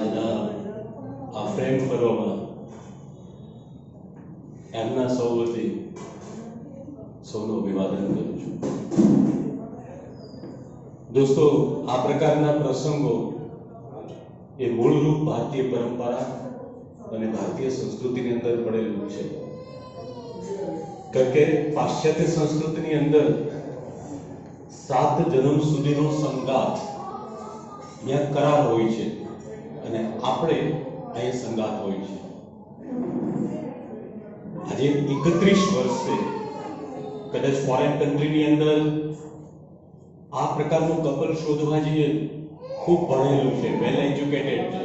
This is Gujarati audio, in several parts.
આ ફ્રેમ પર્વમાં એમના સૌ વતી સૌનું અભિવાદન કરું છું. દોસ્તો, આ પ્રકારના પ્રસંગો એ મૂળરૂપ ભારતીય પરંપરા અને ભારતીય સંસ્કૃતિની અંદર પડેલું છે. કારણ કે પાશ્ચાત્ય સંસ્કૃતિની અંદર સાત જન્મ સુધીનો સંગાથ ત્યાં કરાર હોય છે. અને આપણે અહીંયા સંગાત હોય છે. આજે એકત્રીસ વર્ષે કદાચ ફોરેન કન્ટ્રીની અંદર આ પ્રકારનું કપલ શોધવા જઈએ, ખૂબ ભણેલું છે વેલ એજ્યુકેટેડ છે.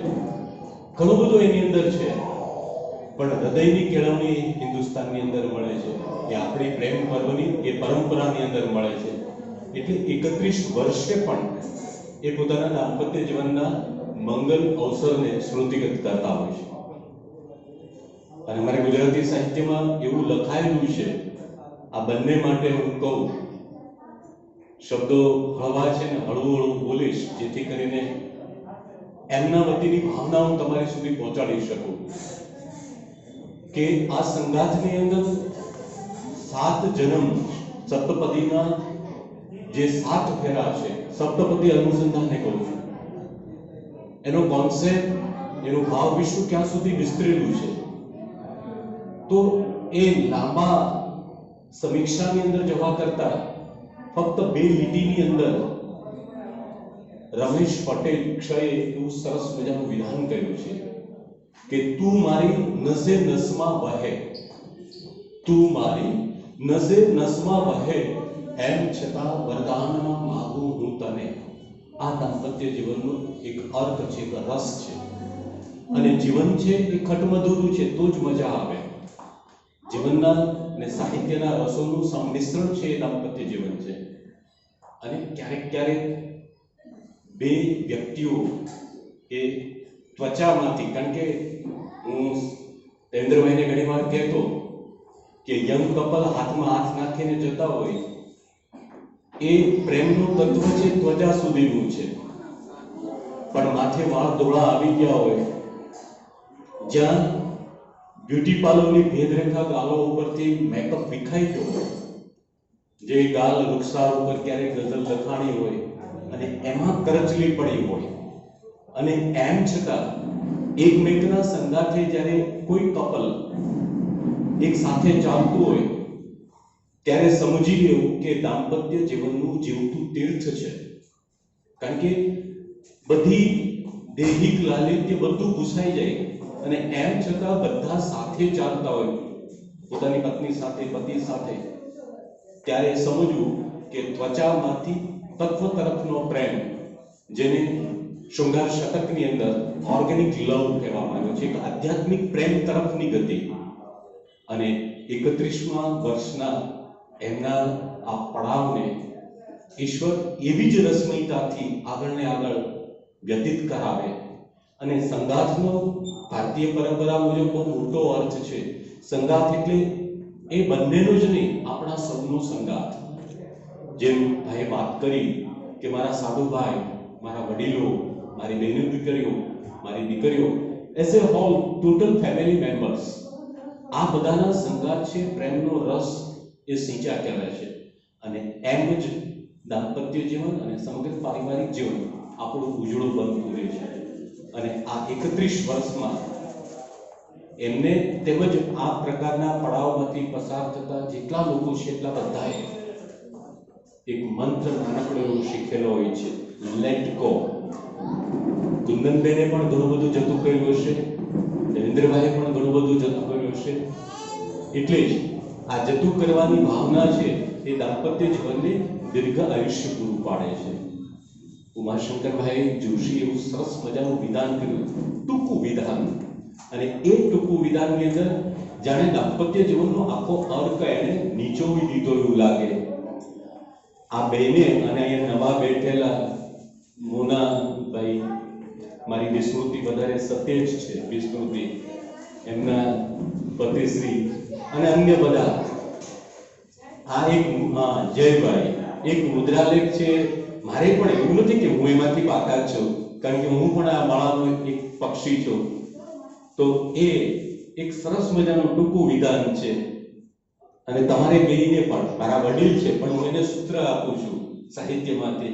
ઘણું બધું એની અંદર છે, પણ હૃદયની કેળવણી હિન્દુસ્તાનની અંદર મળે છે. એ આપણી પ્રેમ પર્વની, એ પરંપરાની અંદર મળે છે. એટલે એકત્રીસ વર્ષે પણ એ પોતાના દાંપત્ય જીવનના મંગલ અવસરને સ્મૃતિગત કરતા હોય છે. અને અમારે ગુજરાતી સાહિત્યમાં એવું લખાયેલું છે, આ બંને માટે હું કહું, શબ્દો હળવા છે ને હળવું હળવું બોલીશ, જેથી કરીને એમના વતીની ભાવના હું તમારી સુધી પહોંચાડી શકું. કે આ સંગાથની અંદર સાત જન્મ સપ્તપદીના જે સાત ફેરા છે, સપ્તપદી અનુસંધાનને કહું છું. એનો કોન્સેપ્ટ એનું ભાવ વિશ્વ ક્યાં સુધી વિસ્તરેલું છે? તો એ લાંબા સમીક્ષાની અંદર જવા કરતા ફક્ત બે લીટીની અંદર રમેશ પટેલ ક્ષયે એવું સરસ મજાનું વિધાન કર્યું છે કે તું મારી નસે નસમાં વહે. તું મારી નસે નસમાં વહે, એમ છતાં વરદાનમાં માગું હું તને. આ દાંપત્ય જીવનનો એક અર્થ છે એક રસ છે. અને જીવન છે એ ખટમધુરું છે તો જ મજા આવે. જીવનના ને સાહિત્યના રસોનું સંમિશ્રણ છે એ દાંપત્ય જીવન છે. અને ક્યારેક ક્યારેક બે વ્યક્તિઓ એ ત્વચામાંથી કારણ કે હું દેવેન્દ્રભાઈને ઘણી વાર કહેતો કે યંગ કપલ હાથમાં હાથ નાખીને જતા હોય એ પ્રેમનું તત્વ છે ત્વચા સુધીનું છે. પણ માથે વાળ ધોળા આવી ગયા હોય, જ્યાં બ્યુટી પાર્લરની ભેદરેખા ગાલો ઉપરથી મેકઅપ વિખાઈ ગયો જે ગાલ વૃક્ષાર ઉપર ક્યારેક ગઝલ લખાણી હોય, અને એમાં કરચલી પડી હોય. અને એમ છતાં, એકમેકના સંગાથે જ્યારે કોઈ કપલ એક સાથે ચાલતું હોય ત્યારે સમજી લેવું કે દાંપત્ય જીવનનું જીવતું તીર્થ છે. કારણ કે બધી દૈહિક લાલિત્ય બધું ભૂસાઈ જાય અને એમ છતાં બધા સાથે ચાલતા હોય. પોતાની પત્ની સાથે, પતિ સાથે. ત્યારે સમજવું કે ત્વચામાંથી તત્વ તરફનો પ્રેમ, જેને શૃંગાર શતકની અંદર ઓર્ગેનિક લવ કહેવામાં આવ્યો છે, એક આધ્યાત્મિક પ્રેમ તરફની ગતિ. અને એકત્રીસમાં વર્ષના એમના આ પડાવને ઈશ્વર એવી જ રસમયતાથી આગળને આગળ વ્યતીત કરાવે. અને સંગાથનો ભારતીય પરંપરા મુજબ બહુ મોટો અર્થ છે. સંગાથ એટલે એ બંનેનો જ નહીં, આપણા સૌનો સંગાથ. જેમ ભાઈએ વાત કરી કે મારા સાધુભાઈ, મારા વડીલો, મારી બહેનો દીકરીઓ, મારી દીકરીઓ as a whole total family members આ બધાના સંગાથ છે, પ્રેમનો રસ એ સિંચા કહેવાય છે. અને એમ જ દાંપત્ય જીવન અને સમગ્ર પારિવારિક જીવન આપણું ઉજળું બનતું રહે છે. અને આ એકત્રીસ વર્ષમાં એમને તેમજ આ પ્રકારના પડાવમાંથી પસાર થતા જેટલા લોકો છે એટલા બધાએ એક મંત્ર નાનકડો એવો શીખેલો હોય છે. લેટ ગો કુંદનબેને પણ ઘણું બધું જતું કર્યું હશે. દેવેન્દ્રભાઈએ પણ ઘણું બધું જતું કર્યું હશે. એટલે જ આ જતું કરવાની ભાવના છે એ દાંપત્ય જીવનને દીર્ઘ આયુષ્ય પૂરું પાડે છે. ઉમાશંકરભાઈ જોશી એવું સરસ મજાનું વિધાન કર્યું, ટૂંકું વિધાન. અને એ ટૂંકું વિધાનની અંદર જાણે દાંપત્ય જીવનનો આખો અર્ક એને નીચોવી દીધો એવું લાગે. આ બેને અને અહીંયા નવા બેઠેલા મોનાભાઈ મારી વિસ્મૃતિ વધારે સત્ય જ છે વિસ્મૃતિ એમના પતિશ્રી અને અન્ય બધા. આ એક જયભાઈ. એક મુદ્રાલેખ છે. મારે પણ એવું નથી કે હું એમાંથી બાકાત છું, કારણ કે હું પણ આ માળાનો એક પક્ષી છું. તો એ એક સરસ મજાનું ટૂંકું વિધાન છે. અને તમારે બેને પણ, મારા વડીલ છે, પણ હું એને સૂત્ર આપું છું સાહિત્યમાંથી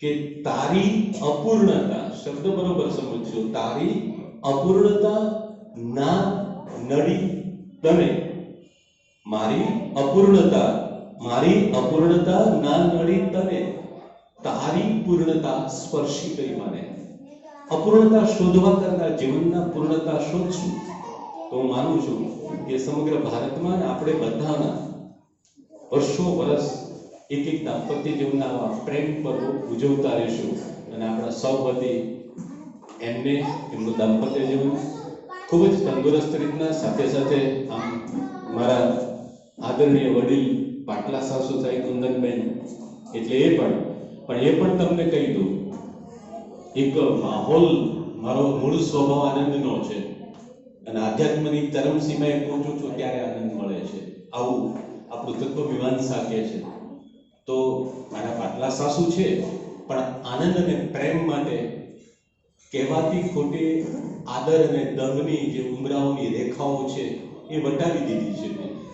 કે તારી અપૂર્ણતા, શબ્દ બરોબર સમજજો, તારી અપૂર્ણતા ના નડી તને મારી અપૂર્ણતા મારી અપૂર્ણતા ના નડી તને તારી પૂર્ણતા સ્પર્શી ગઈ મને. અપૂર્ણતા શોધવા કરતા જીવનના પૂર્ણતા શોધશું. તો હું માનું છું કે સમગ્ર ભારતમાં આપણે બધાના વર્ષો, વર્ષ એક એક દાંપત્ય જીવનના આવા પ્રેમ પર્વો ઉજવતા રહીશું. અને આપણા સૌ વતી એમને એમનું દાંપત્ય જીવન ખૂબ જ તંદુરસ્ત રીતના સાથે સાથે આમ મારા આદરણીય વડીલ પાટલા સાસુ થાય કુંદનબેન એટલે એ પણ પણ એ પણ તમને કહી દઉં, એક માહોલ મારો મૂળ સ્વભાવ આનંદનો છે. અને આધ્યાત્મની ચરમ સીમાએ પહોંચું છું ત્યારે આનંદ મળે છે. આવું આપણું તત્વ મીમાંસા કહે છે. તો મારા પાટલા સાસુ છે, પણ આનંદ અને પ્રેમ માટે કહેવાતી ખોટી આદર અને દંગની જે ઉમરાઓની રેખાઓ છે, એ વટાવી દીધી છે.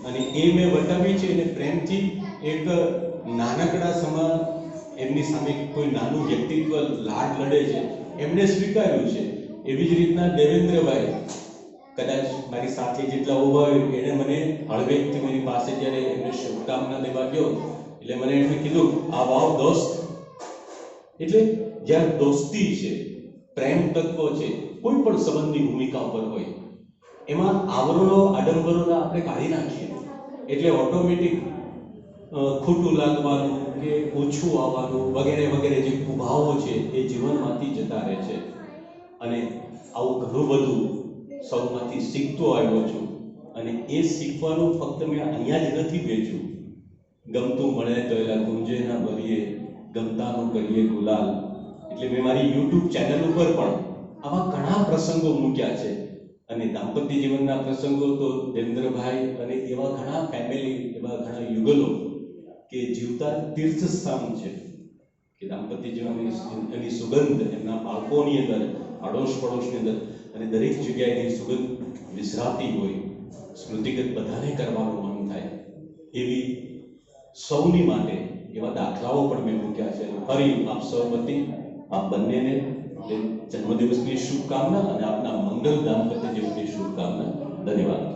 અને એ મેં વટાવી છે અને પ્રેમથી એક નાનકડા સમાન એમની સામે કોઈ નાનું વ્યક્તિત્વ લાડ લડે છે, એમને સ્વીકાર્યું છે એવી જ રીતના દેવેન્દ્રભાઈ, કદાચ મારી સાથે જેટલા ઊભા હોય એણે મને હળવેકથી મારી પાસે જ્યારે એમને શુભકામના દેવા ગયો, એટલે મને એમણે કીધું, આ વાવ દોસ્ત એટલે જ્યાં દોસ્તી છે પ્રેમ તત્વ છે, કોઈ પણ સંબંધની ભૂમિકા ઉપર હોય, એમાં આવરણો, આડંબરોના આપણે કાઢી નાખીએ. એટલે ઓટોમેટિક ખોટું લાગવાનું કે ઓછું આવવાનું વગેરે વગેરે જે કુભાવો છે, એ જીવનમાંથી જતા રહે છે. અને આવું ઘણું બધું સૌમાંથી શીખતો આવ્યો છું. અને એ શીખવાનું ફક્ત મેં અહીંયા જ નથી વેચ્યું ગમતું મળે તો એલા ગુંજે ના ભરીએ, ગમતાનું કરીએ ગુલાલ. એટલે મેં મારી યુટ્યુબ ચેનલ ઉપર પણ આવા ઘણા પ્રસંગો મૂક્યા છે. અને દાંપત્ય જીવનના પ્રસંગો તો દેવેન્દ્રભાઈ અને એવા ઘણા ફેમિલી એવા ઘણા યુગલો કે જીવતા તીર્થ સ્થાન છે. કે દાંપત્ય જીવનની એની સુગંધ, એમના બાળકોની અંદર આડોશ પડોશની અંદર અને દરેક જગ્યાએ સુગંધ વિસરાતી હોય. સ્મૃતિગત બધાને કરવાનું મન થાય. એવી સૌની માટે એવા દાખલાઓ પણ મેં મૂક્યા છે. ફરી આપ સૌ વતી આપ બંનેને જન્મદિવસની શુભકામના અને આપના મંગલ દાંપત્ય જીવનની શુભકામના. ધન્યવાદ.